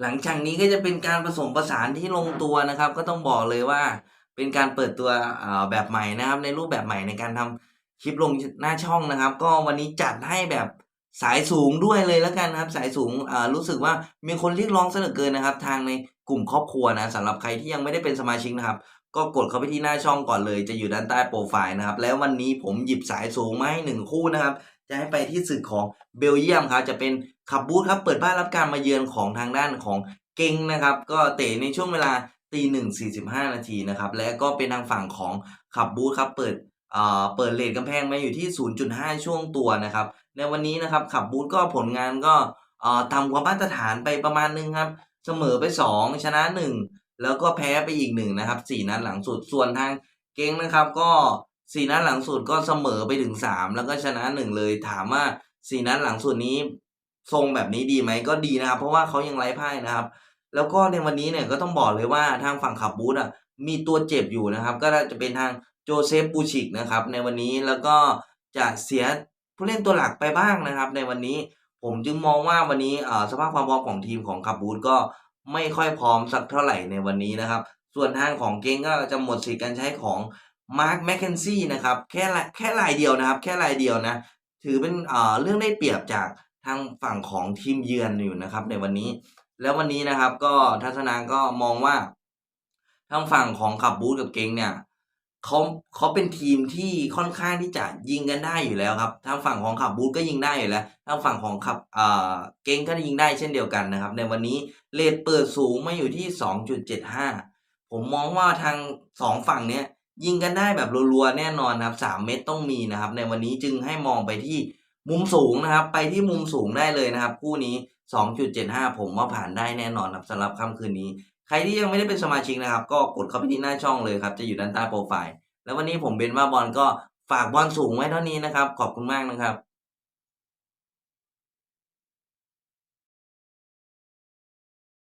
หลังจากนี้ก็จะเป็นการผสมผสานที่ลงตัวนะครับ ก็ต้องบอกเลยว่าเป็นการเปิดตัวแบบใหม่นะครับ ในรูปแบบใหม่ในการทำคลิปลงหน้าช่องนะครับ ก็วันนี้จัดให้แบบสายสูงด้วยเลยแล้วกันนะครับ สายสูงรู้สึกว่ามีคนเรียกร้องเสนอเกินนะครับ ทางในกลุ่มครอบครัวนะสำหรับใครที่ยังไม่ได้เป็นสมาชิกนะครับ ก็กดเข้าไปที่หน้าช่องก่อนเลย จะอยู่ด้านใต้โปรไฟล์นะครับ แล้ววันนี้ผมหยิบสายสูงมาให้หนึ่งคู่นะครับ จะให้ไปที่ศึกของเบลเยียมครับ จะเป็นขับบูธครับ เปิดบ้านรับการมาเยือนของทางด้านของเก่งนะครับ ก็เตะในช่วงเวลาตีหนึ่งสี่สิบห้านาทีนะครับ และก็เป็นทางฝั่งของขับบูธครับ เปิดเอ่อเปิดเลทกำแพงมาอยู่ที่ 0.5 ช่วงตัวนะครับ ในวันนี้นะครับขับบูธก็ผลงานก็เอ่อต่ำกว่ามาตรฐานไปประมาณนึงครับ เสมอไป 2 ชนะ 1 แล้วก็แพ้ไปอีกหนึ่งนะครับสี่นัดหลังสุดส่วนทางเก้งนะครับก็สี่นัดหลังสุดก็เสมอไปถึงสามแล้วก็ชนะหนึ่งเลยถามว่าสี่นัดหลังสุดนี้ทรงแบบนี้ดีไหมก็ดีนะครับ เพราะว่าเขายังไร้พ่ายนะครับ แล้วก็ในวันนี้เนี่ยก็ต้องบอกเลยว่าทางฝั่งขับบูธอะมีตัวเจ็บอยู่นะครับ ก็จะเป็นทางโจเซฟปูชิกนะครับ ในวันนี้แล้วก็จะเสียผู้เล่นตัวหลักไปบ้างนะครับ ในวันนี้ผมจึงมองว่าวันนี้อ่อสภาพความพร้อมของทีมของขับบูธก็ ไม่ค่อยพร้อมสักเท่าไหร่ในวันนี้นะครับ ส่วนทางของเก้งก็จะหมดสิทธิ์การใช้ของมาร์คแมคเคนซี่นะครับแค่แค่รายเดียวนะครับ แค่รายเดียวนะ ถือเป็นเอ่อเรื่องได้เปรียบจากทางฝั่งของทีมเยือนอยู่นะครับ ในวันนี้ แล้ววันนี้นะครับก็ทัศนาก็มองว่าทางฝั่งของขับบูธกับเก่งเนี่ย เขาเขาเป็นทีมที่ค่อนข้างที่จะยิงกันได้อยู่แล้วครับทางฝั่งของขับบูธก็ยิงได้อยู่แล้วทางฝั่งของขับเอ่อเก้งก็ยิงได้เช่นเดียวกันนะครับ ในวันนี้เลทเปิดสูงมาอยู่ที่ 2.75 ผมมองว่าทางสองฝั่งเนี้ยยิงกันได้แบบรัวๆแน่นอนครับสามเม็ดต้องมีนะครับ ในวันนี้จึงให้มองไปที่มุมสูงนะครับ ไปที่มุมสูงได้เลยนะครับ คู่นี้ 2.75 ผมว่าผ่านได้แน่นอนครับสำหรับค่ำคืนนี้ ใครที่ยังไม่ได้เป็นสมาชิกนะครับ ก็กดเข้าไปที่หน้าช่องเลยครับ จะอยู่ด้านใต้โปรไฟล์ แล้ววันนี้ผมเบนว่าบอลก็ฝากบอลสูงไว้เท่านี้นะครับ ขอบคุณมากนะครับ